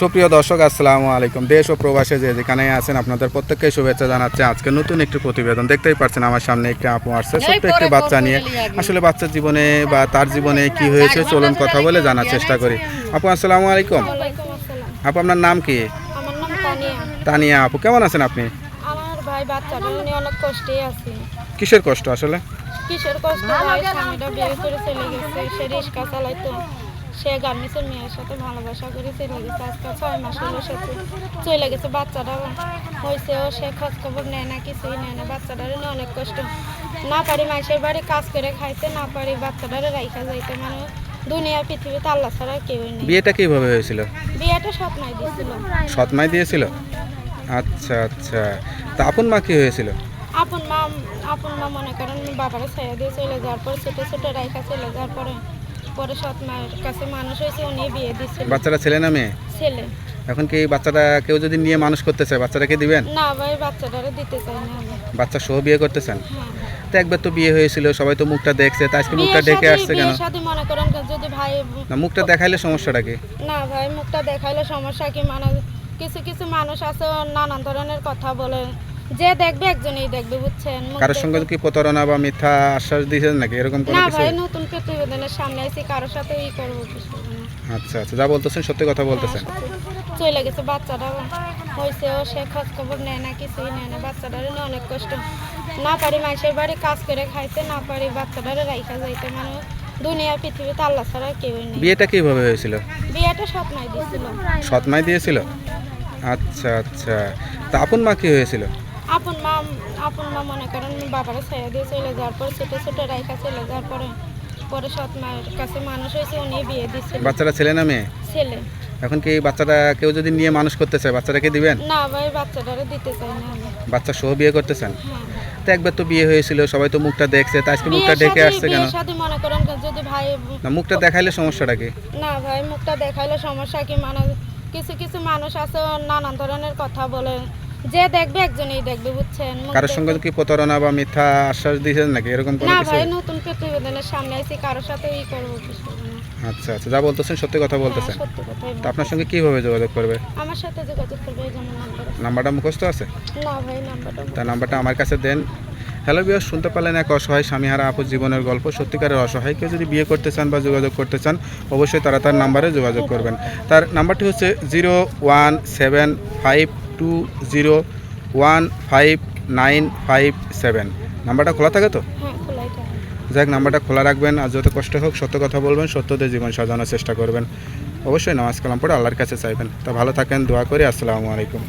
সুপ্রিয় দর্শক আসসালামু আলাইকুম। দেশ ও প্রবাসে যে যেখানে আছেন আপনাদের প্রত্যেককে শুভেচ্ছা জানাচ্ছে। আজকে নতুন একটি প্রতিবেদন দেখতেই পাচ্ছেন আমার সামনে একটি আপু আসছে। ছোট্ট একটি বাচ্চা নিয়ে আসলে বাচ্চার জীবনে বা তার জীবনে কি হয়েছে চলুন কথা বলে জানার চেষ্টা করি। আপু আসসালামু আলাইকুম। ওয়ালাইকুম আপু আপনার নাম কি? তানিয়া। তানিয়া আপু কেমন আছেন আপনি? আমার ভাই বাচ্চাটা নিয়ে অনেক কষ্টে আছে। কিসের কষ্ট আসলে? কিসের কষ্ট? সে গার্মেন্টসের মেয়ের সাথে ভালোবাসা করে চলে গেছে আজকে ছয় মাস হলো সে চলে গেছে বাচ্চাটা হয়েছে ও সে খোঁজ খবর নেয় না কিছুই নেয় না বাচ্চাটার নিয়ে অনেক কষ্ট। না পারি মাসের বাড়ি কাজ করে খাইতে না পারি বাচ্চাটারে রাইখা যাইতে মানে দুনিয়া পৃথিবীতে আল্লাহ ছাড়া কেউই নেই। বিয়েটা কীভাবে হয়েছিল? বিয়েটা স্বপ্নাই দিছিল সৎমাই দিয়েছিল? আচ্ছা আচ্ছা। তা আপন মা কি হয়েছিল? আপন মা আপন মা মনে করেন বাবারা ছেড়ে দিয়ে চলে যাওয়ার পর ছোটো ছোটো রাইখা চলে যাওয়ার পরে পরে সৎ মায়ের কাছে মানুষ হয়েছে উনি বিয়ে দিচ্ছিল বাচ্চাটা ছেলে না মেয়ে? ছেলে। এখন কি বাচ্চাটা কেউ যদি নিয়ে মানুষ করতে চায় বাচ্চাটাকে দিবেন? না ভাই বাচ্চাটারে দিতে চাই না আমি বাচ্চা সহ বিয়ে করতেছেন? হ্যাঁ তো একবার তো বিয়ে হয়েছিল সবাই তো মুখটা দেখছে তা আজকে মুখটা ডেকে আসছে কেন? সাথে মনে করেন যদি ভাই না মুখটা দেখাইলে সমস্যাটা কি? না ভাই মুখটা দেখাইলে সমস্যা কি? মানে কিছু কিছু মানুষ আছে নানান ধরনের কথা বলে। যে দেখবে একজনই দেখবে বুঝছেন? কারোর সঙ্গে কি প্রতারণা বা মিথ্যা আশ্বাস দিয়েছেন নাকি? এরকম কোনো না কিছু? ভাই নতুন প্রতিবেদনের সামনে আছি কারোর সাথে ই করব কিছু আচ্ছা আচ্ছা যা বলতেছেন সত্যি কথা বলতেছেন। চলে গেছে বাচ্চাটা হয়েছে ও সে খোঁজ খবর নেয় না কিছুই নেয় না। বাচ্চাটার নিয়ে অনেক কষ্ট। না পারি মাসের বাড়ি কাজ করে খাইতে না পারি বাচ্চাটারে রাইখা যাইতে। মানে দুনিয়া পৃথিবীতে আল্লাহ ছাড়া কেউই নেই। বিয়েটা কীভাবে হয়েছিল? বিয়েটা স্বপ্নাই দিছিল সৎমাই দিয়েছিল? আচ্ছা আচ্ছা। তা আপন মা কি হয়েছিল? আপন মা আপন মা মনে করেন বাবারা ছেড়ে দিয়ে চলে যাওয়ার পর ছোটো ছোটো রাইখা চলে যাওয়ার পরে পরে সৎ মায়ের কাছে মানুষ হয়েছে উনি বিয়ে দিচ্ছিল বাচ্চাটা ছেলে না মেয়ে? ছেলে। এখন কি বাচ্চাটা কেউ যদি নিয়ে মানুষ করতে চায় বাচ্চাটাকে দিবেন? না ভাই বাচ্চাটারে দিতে চাই না বাচ্চা সহ বিয়ে করতেছেন হ্যাঁ। তো একবার তো বিয়ে হয়েছিল সবাই তো মুখটা দেখছে তা আজকে মুখটা ডেকে আসছে কেন? সাথে মনে করেন যদি ভাই না মুখটা দেখাইলে সমস্যাটা কি? না ভাই মুখটা দেখাইলে সমস্যা কি? মানে কিছু কিছু মানুষ আছে নানান ধরনের কথা বলে যে দেখবে একজনই দেখবে বুঝছেন? কারোর সঙ্গে কি প্রতারণা বা মিথ্যা আশ্বাস দিয়েছেন নাকি? এরকম কোনো না ভাই নতুন প্রতিবেদনের সামনে আছি কারোর সাথে ই করব কিছু আচ্ছা আচ্ছা যা বলতেছেন সত্যি কথা বলতেছেন। হ্যাঁ, তো আপনার সঙ্গে কীভাবে যোগাযোগ করবে? আমার সাথে যোগাযোগ করবে এই জন্য নাম্বার নাম্বারটা মুখস্থ আছে? না ভাই নাম্বারটা তার নাম্বারটা আমার কাছে দেন। হ্যালো বিয়ার শুনতে পারলেন এক অসহায় স্বামীহারা আপুর জীবনের গল্প। সত্যিকারের অসহায় কেউ যদি বিয়ে করতে চান বা যোগাযোগ করতে চান অবশ্যই তারা তার নাম্বারে যোগাযোগ করবেন। তার নাম্বারটি হচ্ছে zero one seven five two zero one five nine five seven নাম্বারটা খোলা থাকে তো? যাই হোক যাক নাম্বারটা খোলা রাখবেন আর যত কষ্ট হোক সত্য কথা বলবেন সত্যতে জীবন সাজানোর চেষ্টা করবেন। অবশ্যই নামাজ কালাম পড়ে আল্লাহর কাছে চাইবেন। তা ভালো থাকেন দোয়া করি আসসালামু আলাইকুম।